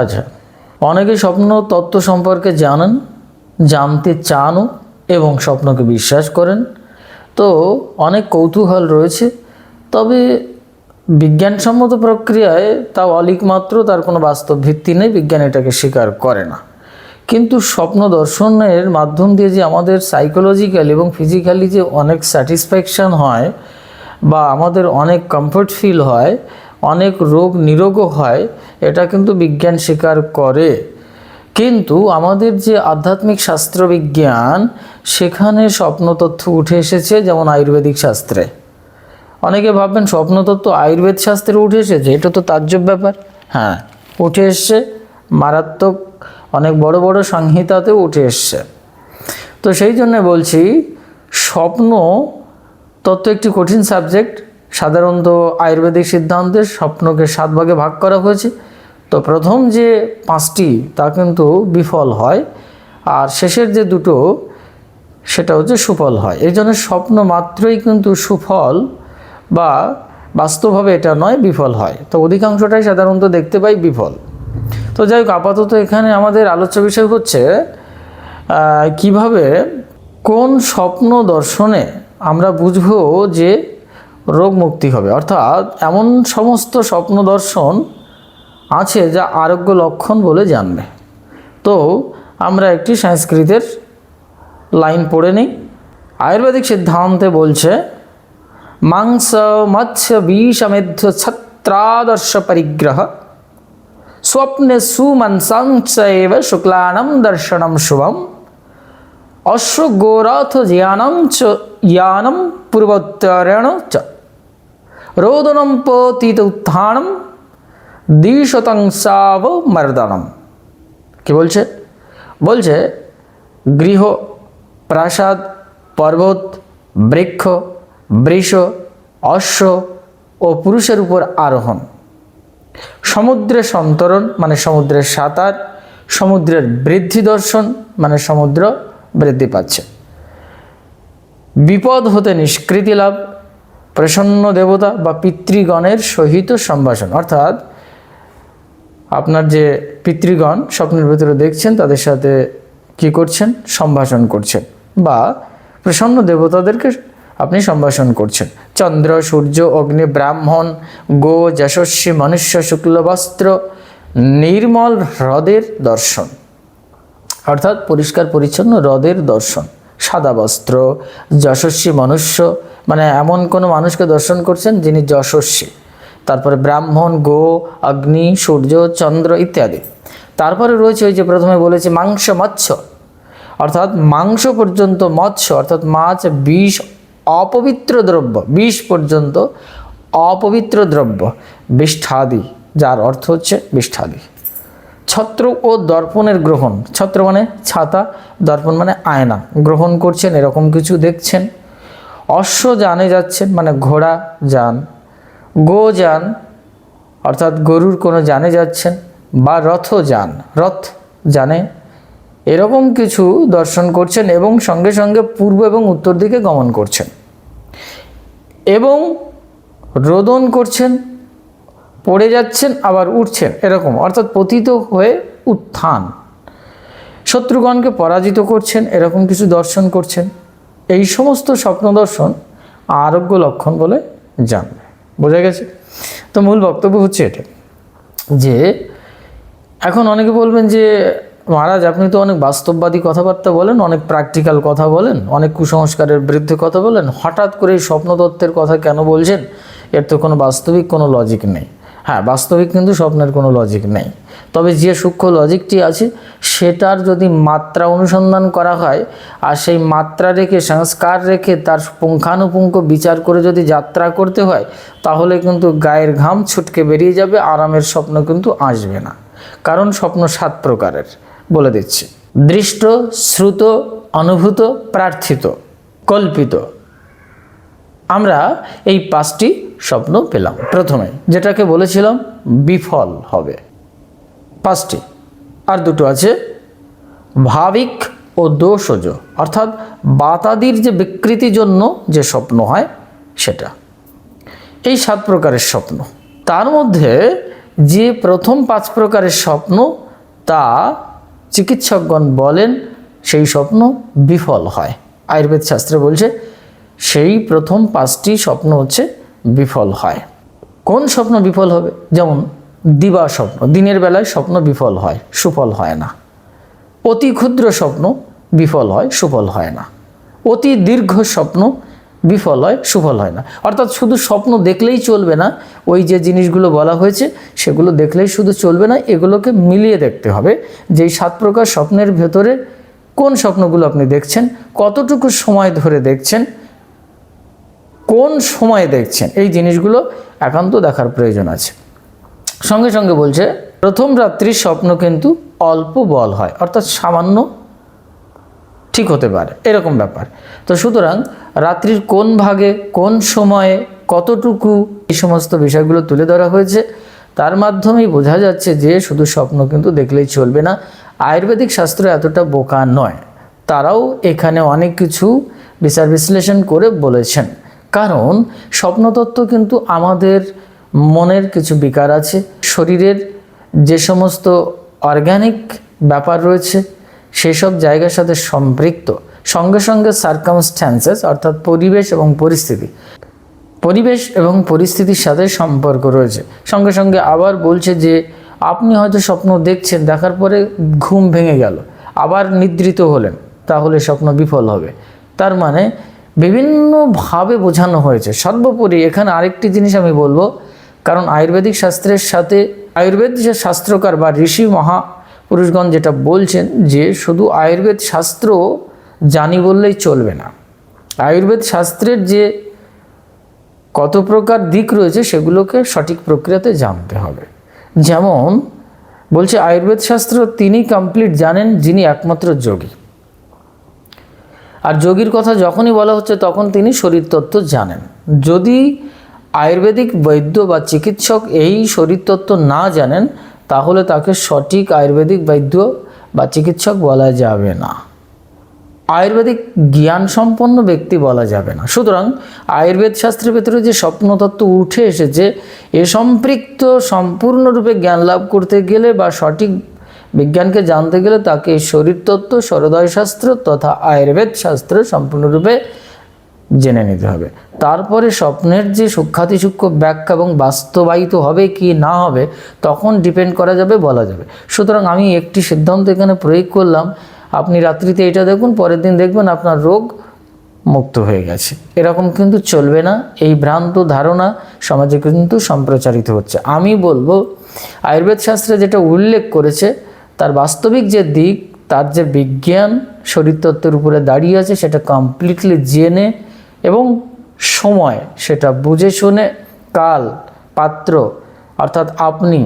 আচ্ছা অনেকে স্বপ্ন তত্ত্ব সম্পর্কে জানেন, জানতে চানও এবং স্বপ্নকে বিশ্বাস করেন। তো অনেক কৌতূহল রয়েছে, তবে বিজ্ঞানসম্মত প্রক্রিয়ায় তা অলিক মাত্র তার কোনো বাস্তব ভিত্তি নেই, বিজ্ঞান এটাকে স্বীকার করে না। কিন্তু স্বপ্ন দর্শনের মাধ্যম দিয়ে যে আমাদের সাইকোলজিক্যাল এবং ফিজিক্যালি যে অনেক স্যাটিসফ্যাকশান হয় বা আমাদের অনেক কমফর্ট ফিল হয় অনেক রোগ নিরোগও হয়, এটা কিন্তু বিজ্ঞান স্বীকার করে। কিন্তু আমাদের যে আধ্যাত্মিক শাস্ত্রবিজ্ঞান সেখানে স্বপ্ন তথ্য উঠে এসেছে যেমন আয়ুর্বেদিক শাস্ত্রে। অনেকে ভাববেন স্বপ্নতত্ত্ব আয়ুর্বেদ শাস্ত্রে উঠে এসেছে, এটা তো তাজ্জব ব্যাপার। হ্যাঁ উঠে এসছে, মারাত্মক অনেক বড় বড় সংহিতাতেও উঠে এসছে। তো সেই জন্য বলছি, স্বপ্ন তত্ত্ব একটি কঠিন সাবজেক্ট সাধারণত আয়ুর্বেদিক সিদ্ধান্তে স্বপ্নকে সাত ভাগে ভাগ করা হয়েছে। তো প্রথম যে পাঁচটি, তা কিন্তু বিফল হয়। আর শেষের যে দুটো, সেটা হচ্ছে সুফল হয়। এই জন্য স্বপ্ন মাত্রই কিন্তু সুফল বা বাস্তবভাবে এটা নয়, বিফল হয়। তো অধিকাংশটাই সাধারণত দেখতে পাই বিফল। তো যাই হোক, আপাতত এখানে আমাদের আলোচ্য বিষয় হচ্ছে কীভাবে কোন স্বপ্ন দর্শনে আমরা বুঝব যে রোগ মুক্তি হবে। অর্থাৎ এমন সমস্ত স্বপ্ন দর্শন আছে যা আরোগ্য লক্ষণ বলে জানবে। তো আমরা একটি সংস্কৃতের লাইন পড়ে নিই। আয়ুর্বেদিক সিদ্ধান্তে বলছে, মাংস, মৎস্য বিষমেধ্য ছত্রাদর্শ পরিগ্রহ, স্বপ্নে সুমনসাংশৈব শুক্লানম দর্শনম শুভম অশ্বগোরথ জ্ঞানম চ ইয়ানম পূর্বোত্তরেণ চ। রোদনম পতিত উত্থানম দ্বিশতংসাব মর্দনম কি বলছে বলছে গৃহ প্রাসাদ পর্বত বৃক্ষ বৃষ অশ্ব ও পুরুষের উপর আরোহণ। সমুদ্রে সন্তরণ মানে সমুদ্রের সাঁতার, সমুদ্রের বৃদ্ধি দর্শন মানে সমুদ্র বৃদ্ধি পাচ্ছে। বিপদ হতে নিষ্কৃতি লাভ প্রসন্ন দেবতা বা পিতৃগণের সহিত সম্ভাষণ। অর্থাৎ আপনার যে পিতৃগণ স্বপ্নের ভিতরে দেখছেন, তাদের সাথে কি করছেন? সম্ভাষণ করছেন। বা প্রসন্ন দেবতাদেরকে আপনি সম্ভাষণ করছেন। চন্দ্র, সূর্য, অগ্নি, ব্রাহ্মণ, গো, যশস্বী, মনুষ্য শুক্লবস্ত্র নির্মল হ্রদের দর্শন। অর্থাৎ পরিষ্কার, পরিচ্ছন্ন হ্রদের দর্শন। সাদা বস্ত্র, যশস্বী, মনুষ্য মানে এমন কোনো মানুষকে দর্শন করছেন যিনি যশস্বী। তারপরে ব্রাহ্মণ, গো, অগ্নি, সূর্য, চন্দ্র ইত্যাদি। তারপরে রয়েছে ওই যে প্রথমে বলেছে মাংস, মৎস্য। অর্থাৎ মাংস পর্যন্ত মৎস্য, অর্থাৎ মাছ, বিষ, অপবিত্র দ্রব্য, বিষ পর্যন্ত অপবিত্র দ্রব্য বিষ্ঠাদি যার অর্থ হচ্ছে বিষ্ঠাদি ছত্র ও দর্পণের গ্রহণ। ছত্র মানে ছাতা, দর্পণ মানে আয়না। গ্রহণ করছেন, এরকম কিছু দেখছেন। অশ্ব যানে যাচ্ছেন মানে ঘোড়া যান। গো যান, অর্থাৎ গরুর কোনো যানে যাচ্ছেন বা রথ যান, রথ জানে এরকম কিছু দর্শন করছেন এবং সঙ্গে সঙ্গে পূর্ব এবং উত্তর দিকে গমন করছেন। এবং রোদন করছেন, পড়ে যাচ্ছেন, আবার উঠছেন, এরকম। অর্থাৎ পতিত হয়ে উত্থান। শত্রুগণকে পরাজিত করছেন, এরকম কিছু দর্শন করছেন। এই সমস্ত স্বপ্ন দর্শন আরোগ্য লক্ষণ বলে জানবে। বোঝা গেছে? তো মূল বক্তব্য হচ্ছে এটা, যে এখন অনেকে বলবেন যে, মহারাজ, আপনি তো অনেক বাস্তববাদী কথাবার্তা বলেন, অনেক প্র্যাকটিক্যাল কথা বলেন, অনেক কুসংস্কারের বিরুদ্ধে কথা বলেন, হঠাৎ করে এই স্বপ্নতত্ত্বের কথা কেন বলছেন? এর তো কোনো বাস্তবিক কোনো লজিক নেই। হ্যাঁ বাস্তবিক কিন্তু স্বপ্নের কোনো লজিক নেই। তবে যে সূক্ষ্ম লজিকটি আছে, সেটার যদি মাত্রা অনুসন্ধান করা হয়, আর সেই মাত্রা রেখে, সংস্কার রেখে তার পুঙ্খানুপুঙ্খ বিচার করে যদি যাত্রা করতে হয়, তাহলে কিন্তু গায়ের ঘাম ছুটকে বেরিয়ে যাবে, আরামের স্বপ্ন কিন্তু আসবে না। কারণ স্বপ্ন সাত প্রকারের, বলে দিচ্ছি। দৃষ্ট, শ্রুত, অনুভূত, প্রার্থিত, কল্পিত। আমরা এই পাঁচটি স্বপ্ন পেলাম। প্রথমে যেটাকে বলেছিলাম, বিফল হবে। পাঁচটি। আর দুটো আছে, ভাবিক ও দোষজ। অর্থাৎ বাতাদির যে বিকৃতির জন্য যে স্বপ্ন হয়, সেটা। এই সাত প্রকারের স্বপ্ন। তার মধ্যে যে প্রথম পাঁচ প্রকারের স্বপ্ন, তা চিকিৎসকগণ বলেন সেই স্বপ্ন বিফল হয়। আয়ুর্বেদ শাস্ত্রে বলছে, সেই প্রথম পাঁচটি স্বপ্ন হচ্ছে বিফল হয়। কোন স্বপ্ন বিফল হবে? যেমন, দিবা স্বপ্ন। দিনের বেলায় স্বপ্ন বিফল হয়, সুফল হয় না। অতি ক্ষুদ্র স্বপ্ন বিফল হয়, সুফল হয় না। অতি দীর্ঘ স্বপ্ন বিফল হয়, সুফল হয় না। অর্থাৎ শুধু স্বপ্ন দেখলেই চলবে না, ওই যে জিনিসগুলো বলা হয়েছে, সেগুলো দেখলেই শুধু চলবে না, এগুলোকে মিলিয়ে দেখতে হবে যে এই সাত প্রকার স্বপ্নের ভেতরে কোন স্বপ্নগুলো আপনি দেখছেন, কতটুকু সময় ধরে দেখছেন কোন সময়ে দেখছেন? এই জিনিসগুলো একান্ত দেখার প্রয়োজন আছে। সঙ্গে সঙ্গে বলছে, প্রথম রাত্রির স্বপ্ন কিন্তু অল্প বল হয়, অর্থাৎ সামান্য ঠিক হতে পারে, এরকম ব্যাপার। তো সুতরাং রাত্রির কোন ভাগে, কোন সময়ে কতটুকু এই সমস্ত বিষয়গুলো তুলে ধরা হয়েছে, তার মাধ্যমেই বোঝা যাচ্ছে যে শুধু স্বপ্ন কিন্তু দেখলেই চলবে না, আয়ুর্বেদিক শাস্ত্র এতটা বোকা নয়। তারাও এখানে অনেক কিছু বিচার বিশ্লেষণ করে বলেছেন। কারণ স্বপ্নতত্ত্ব কিন্তু আমাদের মনের কিছু বিকার আছে। শরীরের যে সমস্ত অর্গ্যানিক ব্যাপার রয়েছে, সেসব জায়গার সাথে সম্পৃক্ত। সঙ্গে সঙ্গে সার্কামস্ট্যান্সেস অর্থাৎ পরিবেশ এবং পরিস্থিতি, পরিবেশ এবং পরিস্থিতির সাথে সম্পর্ক রয়েছে। সঙ্গে সঙ্গে আবার বলছে যে, আপনি হয়তো স্বপ্ন দেখছেন, দেখার পরে ঘুম ভেঙে গেল, আবার নিদ্রিত হলেন, তাহলে স্বপ্ন বিফল হবে। তার মানে বিভিন্নভাবে বোঝানো হয়েছে। সর্বোপরি এখানে আরেকটি জিনিস আমি বলব, কারণ আয়ুর্বেদিক শাস্ত্রের সাথে আয়ুর্বেদ যে শাস্ত্রকার বা ঋষি মহা পুরুষগণ যেটা বলছেন যে শুধু আয়ুর্বেদ শাস্ত্র জানি বললেই চলবে না। আয়ুর্বেদ শাস্ত্রের যে কত প্রকার দিক রয়েছে সেগুলোকে সঠিক প্রক্রিয়াতে জানতে হবে। যেমন বলছে, আয়ুর্বেদ শাস্ত্র তিনি কমপ্লিট জানেন যিনি একমাত্র যোগী। আর যোগীর কথা যখনই বলা হচ্ছে তখন তিনি শরীরতত্ত্ব জানেন। যদি আয়ুর্বেদিক বৈদ্য বা চিকিৎসক এই শরীরতত্ত্ব না জানেন, তাহলে তাকে সঠিক আয়ুর্বেদিক বৈদ্য বা চিকিৎসক বলা যাবে না। আয়ুর্বেদিক জ্ঞান সম্পন্ন ব্যক্তি বলা যাবে না। সুতরাং আয়ুর্বেদ শাস্ত্রের ভেতরে যে স্বপ্নতত্ত্ব উঠে এসেছে, এ সম্পৃক্ত, সম্পূর্ণরূপে জ্ঞান লাভ করতে গেলে বা সঠিক বিজ্ঞানকে জানতে গেলে তাকে শরীরতত্ত্ব শাস্ত্র তথা আয়ুর্বেদ শাস্ত্র সম্পূর্ণরূপে জেনে নিতে হবে। তারপরে স্বপ্নের যে সূক্ষাতি সূক্ষ্ম ব্যাখ্যা এবং বাস্তবায়িত হবে কি না হবে, তখন ডিপেন্ড করা যাবে, বলা যাবে। সুতরাং আমি একটি সিদ্ধান্ত এখানে প্রয়োগ করলাম। আপনি রাত্রিতে এটা দেখুন, পরের দিন দেখবেন আপনার রোগ মুক্ত হয়ে গেছে। এরকম কিন্তু চলবে না। এই ভ্রান্ত ধারণা সমাজে কিন্তু সম্প্রচারিত হচ্ছে। আমি বলব আয়ুর্বেদ শাস্ত্রে যেটা উল্লেখ করেছে তার বাস্তবিক যে দিক, তার যে বিজ্ঞান শরীরতত্ত্বের উপরে দাঁড়িয়ে আছে, সেটা কমপ্লিটলি জেনে এবং সময়, সেটা বুঝে শুনে কাল, পাত্র, অর্থাৎ আপনি,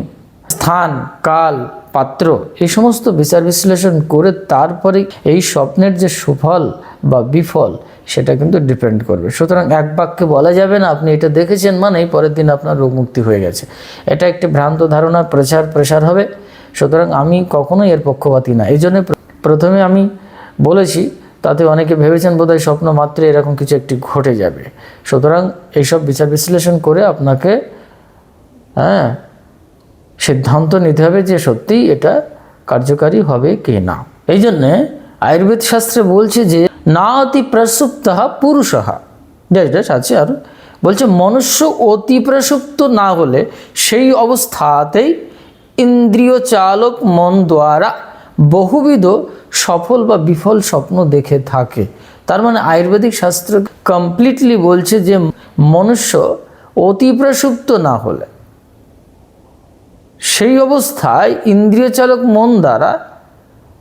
স্থান, কাল, পাত্র, এই সমস্ত বিচার বিশ্লেষণ করে তারপরে এই স্বপ্নের যে সুফল বা বিফল, সেটা কিন্তু ডিপেন্ড করবে। সুতরাং এক বাক্যে বলা যাবে না, আপনি এটা দেখেছেন মানেই পরের দিন আপনার রোগ মুক্তি হয়ে গেছে। এটা একটি ভ্রান্ত ধারণা প্রচার প্রসার হবে। সুতরাং আমি কখনোই এর পক্ষপাতী না। এই জন্য প্রথমে আমি বলেছি, তাতে অনেকে ভেবেছেন বোধহয় স্বপ্ন মাত্রে এরকম কিছু একটি ঘটে যাবে। সুতরাং এইসব বিচার বিশ্লেষণ করে আপনাকে হ্যাঁ সিদ্ধান্ত নিতে হবে যে সত্যিই এটা কার্যকারী হবে কি না। এই জন্যে আয়ুর্বেদ শাস্ত্রে বলছে যে না অতি প্রসুপ্ত পুরুষ। ড্যাশ ড্যাশ আছে আর। বলছে, মনুষ্য অতি প্রসুপ্ত না হলে সেই অবস্থাতেই ইন্দ্রিয় চালক মন দ্বারা বহুবিধ সফল বা বিফল স্বপ্ন দেখে থাকে। তার মানে আয়ুর্বেদিক শাস্ত্র কমপ্লিটলি বলছে যে মনুষ্য অতি প্রসুপ্ত না হলে। সেই অবস্থায় ইন্দ্রিয় চালক মন দ্বারা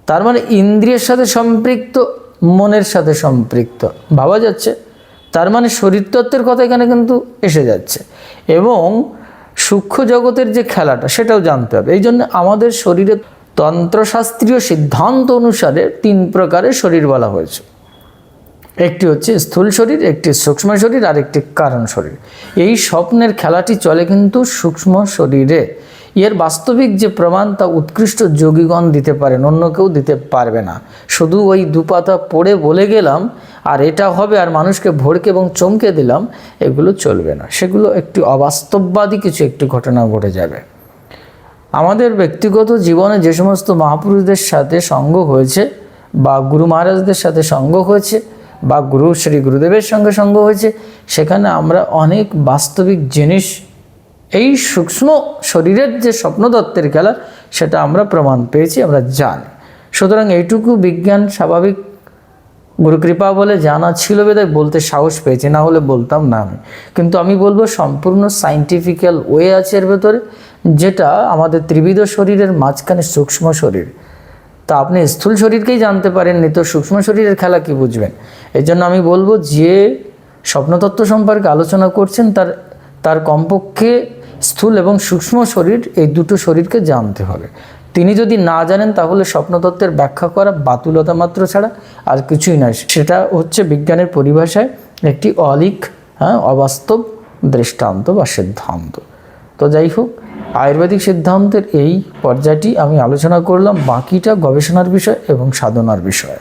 তার মানে ইন্দ্রিয়ের সাথে সম্পৃক্ত, মনের সাথে সম্পৃক্ত। ভাবা যাচ্ছে? তার মানে শরীরতত্ত্বের কথা এখানে কিন্তু এসে যাচ্ছে। এবং সূক্ষ্ম জগতের যে খেলাটা, সেটাও জানতে হবে। এই জন্য আমাদের শরীরে তন্ত্রশাস্ত্রীয় সিদ্ধান্ত অনুসারে তিন প্রকারের শরীর বলা হয়েছে। একটি হচ্ছে স্থূল শরীর, একটি সূক্ষ্ম শরীর আর একটি কারণ শরীর। এই স্বপ্নের খেলাটি চলে কিন্তু সূক্ষ্ম শরীরে। এর বাস্তবিক যে প্রমাণ তা উৎকৃষ্ট যোগীগণ দিতে পারেন, অন্য কেউ দিতে পারবে না। শুধু ওই দুপাতা পড়ে বলে গেলাম, আর এটা হবে, আর মানুষকে ভড়কে এবং চমকে দিলাম, এগুলো চলবে না। সেগুলো একটি অবাস্তববাদী কিছু একটি ঘটনা ঘটে যাবে। আমাদের ব্যক্তিগত জীবনে যে সমস্ত মহাপুরুষদের সাথে সঙ্গ হয়েছে, বা গুরু মহারাজদের সাথে সঙ্গ হয়েছে, বা গুরু, শ্রী গুরুদেবের সঙ্গে সঙ্গ হয়েছে, সেখানে আমরা অনেক বাস্তবিক জিনিস এই সূক্ষ্ম শরীরের যে স্বপ্নদত্তের খেলা, সেটা আমরা প্রমাণ পেয়েছি, আমরা জানি। সুতরাং এইটুকু বিজ্ঞান স্বাভাবিক গুরুকৃপা বলে জানা ছিল বেদায় বলতে সাহস পেয়েছি, না হলে বলতাম না আমি। কিন্তু আমি বলব সম্পূর্ণ সাইন্টিফিক্যাল ওয়ে আছে এর ভেতরে, যেটা আমাদের ত্রিবিধ শরীরের মাঝখানে সূক্ষ্ম শরীর। তা আপনি স্থূল শরীরকেই জানতে পারেননি তো সূক্ষ্ম শরীরের খেলা কি বুঝবেন? এই জন্য আমি বলব যে স্বপ্নতত্ত্ব সম্পর্কে আলোচনা করছেন, তার তার কমপক্ষে স্থূল এবং সূক্ষ্ম শরীর এই দুটো শরীরকে জানতে হবে। তিনি যদি না জানেন, তাহলে স্বপ্নতত্ত্বের ব্যাখ্যা করা বাতুলতা মাত্র ছাড়া আর কিছুই নয়। সেটা হচ্ছে বিজ্ঞানের পরিভাষায় একটি অলিক হ্যাঁ অবাস্তব দৃষ্টান্ত বা সিদ্ধান্ত। তো যাই হোক, আয়ুর্বেদিক সিদ্ধান্তের এই পর্যায়টি আমি আলোচনা করলাম বাকিটা গবেষণার বিষয় এবং সাধনার বিষয়।